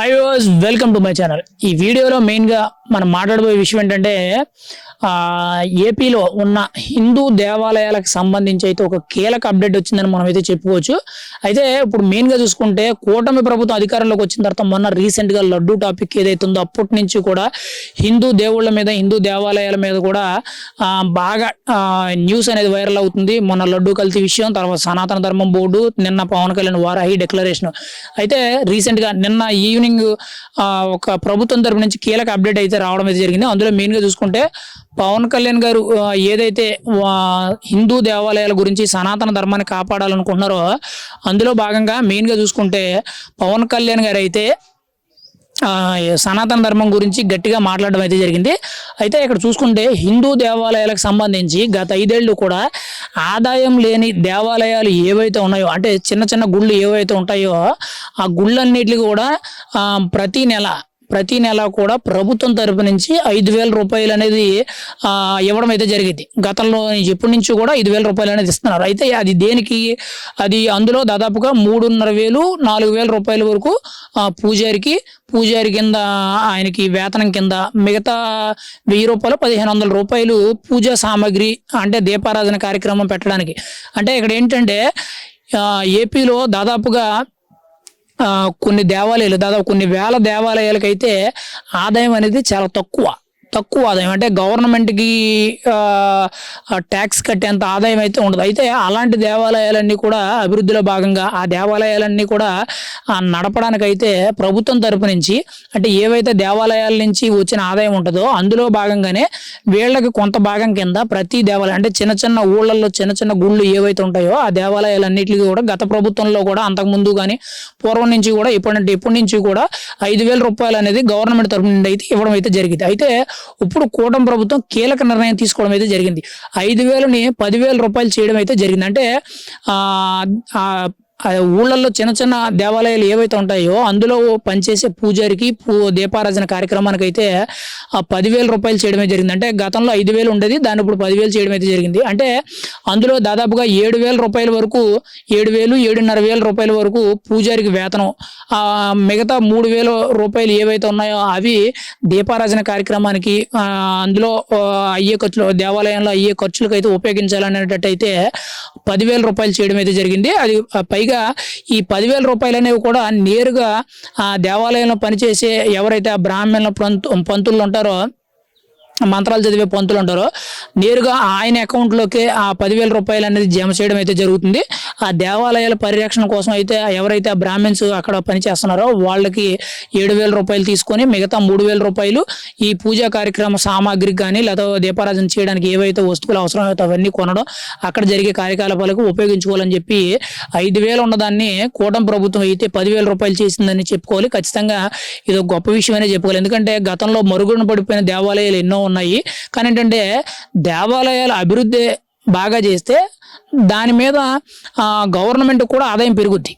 Hi welcome to my channel ఈ వీడియోలో మెయిన్గా మనం మాట్లాడబోయే విషయం ఏంటంటే ఆ, ఏపీలో ఉన్న హిందూ దేవాలయాలకు సంబంధించి అయితే ఒక కీలక అప్డేట్ వచ్చిందని మనం అయితే చెప్పుకోవచ్చు. అయితే ఇప్పుడు మెయిన్గా చూసుకుంటే కూటమి ప్రభుత్వం అధికారంలోకి వచ్చిన తర్వాత మొన్న రీసెంట్గా లడ్డూ టాపిక్ ఏదైతే ఉందో అప్పటి నుంచి కూడా హిందూ దేవుళ్ళ మీద హిందూ దేవాలయాల మీద కూడా ఆ, బాగా న్యూస్ అనేది వైరల్ అవుతుంది. మొన్న లడ్డూ కల్తీ విషయం తర్వాత సనాతన ధర్మం బోర్డు నిన్న పవన్ కళ్యాణ్ వారాహి డిక్లరేషన్. అయితే రీసెంట్గా నిన్న ఈవినింగ్ ఒక ప్రభుత్వం తరపు నుంచి కీలక అప్డేట్ అయితే రావడం అయితే జరిగింది. అందులో మెయిన్గా చూసుకుంటే పవన్ కళ్యాణ్ గారు ఏదైతే హిందూ దేవాలయాల గురించి సనాతన ధర్మాన్ని కాపాడాలనుకుంటున్నారో అందులో భాగంగా మెయిన్గా చూసుకుంటే పవన్ కళ్యాణ్ గారు అయితే సనాతన ధర్మం గురించి గట్టిగా మాట్లాడడం అయితే జరిగింది. అయితే ఇక్కడ చూసుకుంటే హిందూ దేవాలయాలకు సంబంధించి గత ఐదేళ్ళు కూడా ఆదాయం లేని దేవాలయాలు ఏవైతే ఉన్నాయో అంటే చిన్న చిన్న గుళ్ళు ఏవైతే ఉంటాయో ఆ గుళ్ళన్నిటికి కూడా ప్రతి నెల ప్రతి నెల కూడా ప్రభుత్వం తరపు నుంచి ఐదు వేల రూపాయలు అనేది ఇవ్వడం అయితే జరిగింది. గతంలో ఎప్పటి నుంచి కూడా ఐదు వేల రూపాయలు అనేది ఇస్తున్నారు. అయితే అది దేనికి? అది అందులో దాదాపుగా మూడున్నర వేలు నాలుగు వేల రూపాయల వరకు పూజారికి పూజారి కింద ఆయనకి వేతనం కింద మిగతా వెయ్యి రూపాయలు పదిహేను వందల రూపాయలు పూజా సామాగ్రి అంటే దీపారాధన కార్యక్రమం పెట్టడానికి. అంటే ఇక్కడ ఏంటంటే ఏపీలో దాదాపుగా కొన్ని దేవాలయాలు దాదాపు కొన్ని వేల దేవాలయాలకైతే ఆదాయం అనేది చాలా తక్కువ. తక్కువ ఆదాయం. అంటే గవర్నమెంట్కి ట్యాక్స్ కట్టేంత ఆదాయం అయితే ఉండదు. అయితే అలాంటి దేవాలయాలన్నీ కూడా అభివృద్ధిలో భాగంగా ఆ దేవాలయాలన్నీ కూడా నడపడానికైతే ప్రభుత్వం తరపు నుంచి అంటే ఏవైతే దేవాలయాల నుంచి వచ్చిన ఆదాయం ఉంటుందో అందులో భాగంగానే వీళ్ళకి కొంత భాగం కింద ప్రతి దేవాలయం అంటే చిన్న చిన్న ఊళ్ళల్లో చిన్న చిన్న గుళ్ళు ఏవైతే ఉంటాయో ఆ దేవాలయాలన్నిటికీ కూడా గత ప్రభుత్వంలో కూడా అంతకుముందు కానీ పూర్వం నుంచి కూడా ఇప్పటి ఇప్పటి నుంచి కూడా ఐదు వేల రూపాయలు అనేది గవర్నమెంట్ తరపు నుండి అయితే ఇవ్వడం అయితే జరిగింది. అయితే ఇప్పుడు కూటమి ప్రభుత్వం కీలక నిర్ణయం తీసుకోవడం అయితే జరిగింది. ఐదు వేలని పదివేల రూపాయలు చేయడం అయితే జరిగింది. అంటే ఆ ఆ ఆ ఊళ్ళల్లో చిన్న చిన్న దేవాలయాలు ఏవైతే ఉంటాయో అందులో పనిచేసే పూజారికి పూ దీపారాధన కార్యక్రమానికి అయితే ఆ పదివేల రూపాయలు చేయడమే జరిగింది. అంటే గతంలో ఐదు వేలు ఉండేది దాన్ని ఇప్పుడు పదివేలు చేయడం అయితే జరిగింది. అంటే అందులో దాదాపుగా ఏడు వేల రూపాయల వరకు ఏడు వేలు ఏడున్నర వేల రూపాయల వరకు పూజారికి వేతనం. ఆ మిగతా మూడు వేల రూపాయలు ఏవైతే ఉన్నాయో అవి దీపారాధన కార్యక్రమానికి అందులో అయ్యే ఖర్చులు దేవాలయంలో అయ్యే ఖర్చులకు అయితే ఉపయోగించాలనేటట్టయితే పదివేల రూపాయలు చేయడం అయితే జరిగింది. అది పైగా పైగా ఈ పదివేల రూపాయలు అనేవి కూడా నేరుగా ఆ దేవాలయంలో పనిచేసే ఎవరైతే ఆ బ్రాహ్మణుల పంతు పంతులు ఉంటారో మంత్రాలు చదివే పంతులు ఉంటారో నేరుగా ఆయన అకౌంట్లోకి ఆ పదివేల రూపాయలు అనేది జమ చేయడం అయితే జరుగుతుంది. ఆ దేవాలయాల పరిరక్షణ కోసం అయితే ఎవరైతే ఆ బ్రాహ్మిన్స్ అక్కడ పనిచేస్తున్నారో వాళ్ళకి ఏడు వేల రూపాయలు తీసుకొని మిగతా మూడు వేల రూపాయలు ఈ పూజా కార్యక్రమ సామాగ్రికి కానీ లేదా దీపారాధన చేయడానికి ఏవైతే వస్తువులు అవసరమవుతాయో అవన్నీ కొనడం అక్కడ జరిగే కార్యకలాపాలకు ఉపయోగించుకోవాలని చెప్పి ఐదు వేలు ఉన్నదాన్ని కూటమి ప్రభుత్వం అయితే పదివేల రూపాయలు చేసిందని చెప్పుకోవాలి. ఖచ్చితంగా ఇది ఒక గొప్ప విషయం చెప్పుకోవాలి. ఎందుకంటే గతంలో మరుగున పడిపోయిన దేవాలయాలు ఎన్నో ఉన్నాయి. కానీ ఏంటంటే దేవాలయాల అభివృద్ధి బాగా చేస్తే దాని మీద గవర్నమెంట్ కూడా ఆదాయం పెరుగుద్ది.